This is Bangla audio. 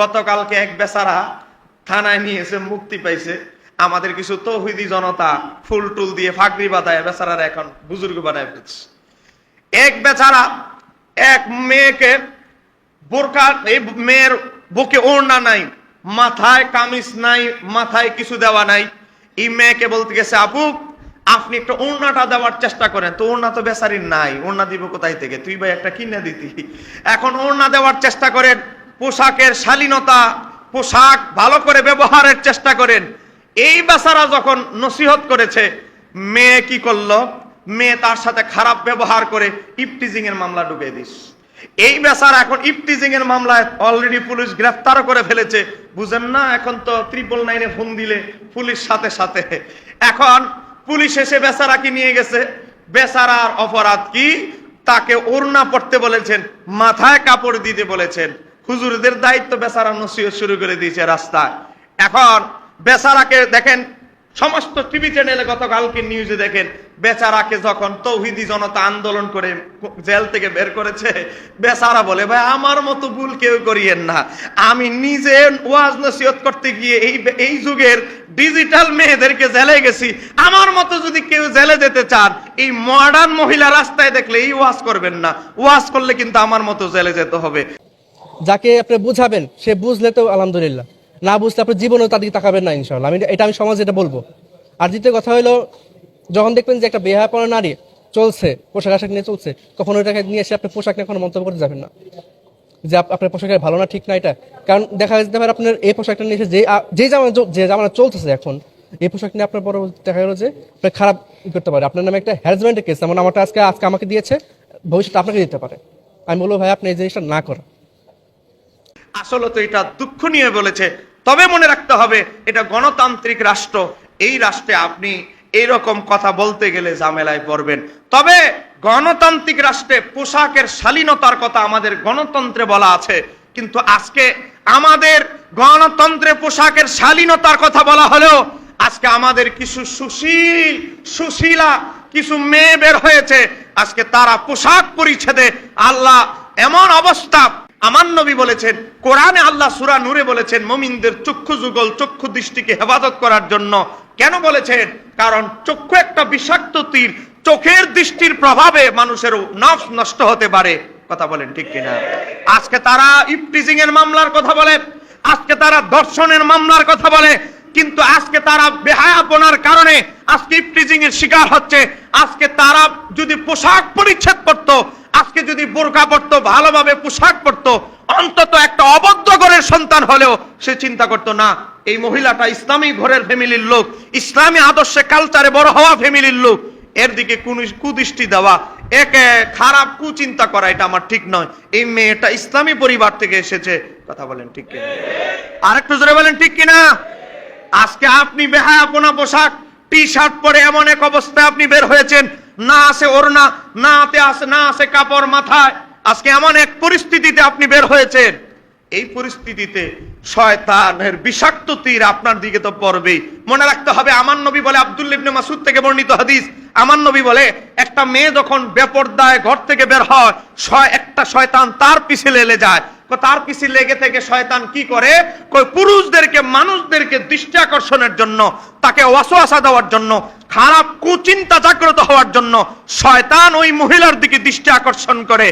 গতকালকে এক বেচারা থানায় নিয়েছে মুক্তি পাইছে। আমাদের কিছু তৌহিদি জনতা ফুল টুল দিয়ে ফাঁকরি বাঁধায় বেচারার এখন বুজুর্গ বানায় ফেলছে। এক বেচারা এক মেয়েকে বোরকা, এই মেয়ের বুকে ওড়না নাই, মাথায় কামিজ নাই, মাথায় কিছু দেওয়া নাই। এই মেয়েকে বলতে গেছে, আপু, আপনি একটা ওড়নাটা দেওয়ার চেষ্টা করেন। তো ওড়না তো বেচারির নাই, ওড়না দিব কোথায় থেকে? তুই ভাই একটা কিনে দিতি। এখন ওড়না দেওয়ার চেষ্টা করেন পোশাকের শালীনতা, পোশাক ভালো করে ব্যবহারের চেষ্টা করেন। এই বেচারা যখন নসিহত করেছে, মেয়ে কি করল? মেয়ে তার সাথে খারাপ ব্যবহার করে ইপটিজিং এর মামলা ঢুকিয়ে দিস। এই বেচার এখন ইপটিজিং এর মামলায় অলরেডি পুলিশ গ্রেফতার করে ফেলেছে। বুঝেন না, এখন তো ত্রিপল নাইনে ফোন দিলে পুলিশ সাথে সাথে। এখন পুলিশ এসে বেচারাকে নিয়ে গেছে। বেচারার অপরাধ কি? তাকে ওড়না পড়তে বলেছেন, মাথায় কাপড় দিতে বলেছেন। হুজুরদের দায়িত্ব বেচারা নসিহত শুরু করে দিয়েছে রাস্তায়। এখন বেচারাকে দেখেন, সমস্ত টিভি চ্যানেলে গতকালকে নিউজে দেখেন, বেচারাকে যখন তৌহিদি জনতা আন্দোলন করে জেল থেকে বের করেছে, বেচারা বলে, ভাই, আমার মতো ভুল কেউ করিয়েন না। আমি নিজে ওয়াজ নসিহত করতে গিয়ে এই এই যুগের ডিজিটাল মেয়েদেরকে জেলে গেছি। আমার মতো যদি কেউ জেলে যেতে চান, এই মডার্ন মহিলা রাস্তায় দেখলে এই ওয়াজ করবেন না। ওয়াজ করলে কিন্তু আমার মতো জেলে যেতে হবে। যাকে আপনি বুঝাবেন, সে বুঝলে তো আলহামদুলিল্লাহ। না বুঝলে আপনি জীবনেও তার দিকে তাকাবেন না ইনশাল্লাহ আমি এটা আমি সমাজে এটা বলব। আর দ্বিতীয় কথা হলো, যখন দেখবেন যে একটা বেহাপনা নারী চলছে, পোশাক আশাক নিয়ে চলছে, তখন ওইটাকে নিয়ে এসে আপনি পোশাক নিয়ে কোনো মন্তব্য করতে যাবেন না। যে আপনার পোশাকের ভালো না, ঠিক না এটা। কারণ দেখা যেতে পারে আপনার এই পোশাকটা নিয়ে এসে যে যে জামা যে জামানা চলতেছে এখন, এই পোশাক নিয়ে আপনার পরবর্তী দেখা গেলো যে আপনার খারাপ করতে পারে। আপনার নামে একটা হ্যারাসমেন্টের কেস যেমন আমারটা আজকে আজকে আমাকে দিয়েছে, ভবিষ্যতে আপনাকে দিতে পারে। আমি বলব, ভাই, আপনি এই জিনিসটা না করা আসলে তো এটা দুঃখ নিয়ে বলেছে। তবে মনে রাখতে হবে, এটা গণতান্ত্রিক রাষ্ট্র। এই রাষ্ট্রে আপনি এইরকম কথা বলতে গেলে ঝামেলায় পড়বেন। তবে গণতান্ত্রিক রাষ্ট্রে পোশাকের শালীনতার কথা আমাদের গণতন্ত্রে বলা আছে। কিন্তু আজকে আমাদের গণতন্ত্রে পোশাকের শালীনতার কথা বলা হলেও আজকে আমাদের কিছু সুশীল, সুশীলা, কিছু মেয়ে বের হয়েছে। আজকে তারা পোশাক পরিচ্ছেদে আল্লাহ এমন অবস্থা আমার নবী বলেছেন, কোরআনে আল্লাহ সুরা নূরে বলেছেন, মমিনদের চক্ষু যুগল, চক্ষু দৃষ্টিকে হেফাজত করার জন্য। কেন বলেছেন? কারণ চক্ষু একটা বিষাক্ত তীর, চোখের দৃষ্টির প্রভাবে মানুষের নফস নষ্ট হতে পারে। কথা বলেন ঠিক কিনা? আজকে তারা ইপটিজিং এর মামলার কথা বলে, আজকে তারা দর্শনের মামলার কথা বলে, কিন্তু আজকে তারা বেহায়াপনার কারণে আজকে ইপটিজিং এর শিকার হচ্ছে। আজকে তারা যদি পোশাক পরিচ্ছেদ করতো আজকে যদি বোরকা পরতো, ভালোভাবে পোশাক পরতো, অন্তত একটা অবদ্ধ ঘরের সন্তান হলেও সে চিন্তা করতো, না, এই মহিলাটা ইসলামী ঘরের ফ্যামিলির লোক, ইসলামী আদর্শে কালচারে বড় হওয়া ফ্যামিলির লোক। এর দিকে কুদৃষ্টি দেওয়া, একে খারাপ কুচিন্তা করা, এটা আমার ঠিক নয়। এই মেয়েটা ইসলামী পরিবার থেকে এসেছে। কথা বলেন ঠিক কিনা? আরেকটু জোরে বলেন ঠিক কিনা? আজকে আপনি বেহায়াপনা পোশাক টি শার্ট পরে এমন এক অবস্থায় আপনি বের হয়েছেন না আছে ওড়না না আতে আছে, না আছে কাপড় মাথায়। আজকে এমন এক পরিস্থিতিতে আপনি বের হয়েছেন। এই পরিস্থিতিতে শয়তানের বিষাক্ত তীর আপনার দিকে তো পড়বেই। মনে রাখতে হবে আমার নবী বলে আব্দুল ইবনে মাসুদ থেকে বর্ণিত হাদিস। আমার নবী বলে, একটা মেয়ে যখন বেপরদায় ঘর থেকে বের হয় একটা শয়তান তার পিছে লেলে যায়। তার পিছে লেগে থেকে শয়তান কি করে? পুরুষদেরকে, মানুষদেরকে দৃষ্টি আকর্ষণের জন্য, তাকে ওয়াসওয়াসা দেওয়ার জন্য খারাপ কুচিন্তা জাগ্রত হওয়ার জন্য শয়তান ওই মহিলার দিকে দৃষ্টি আকর্ষণ করে।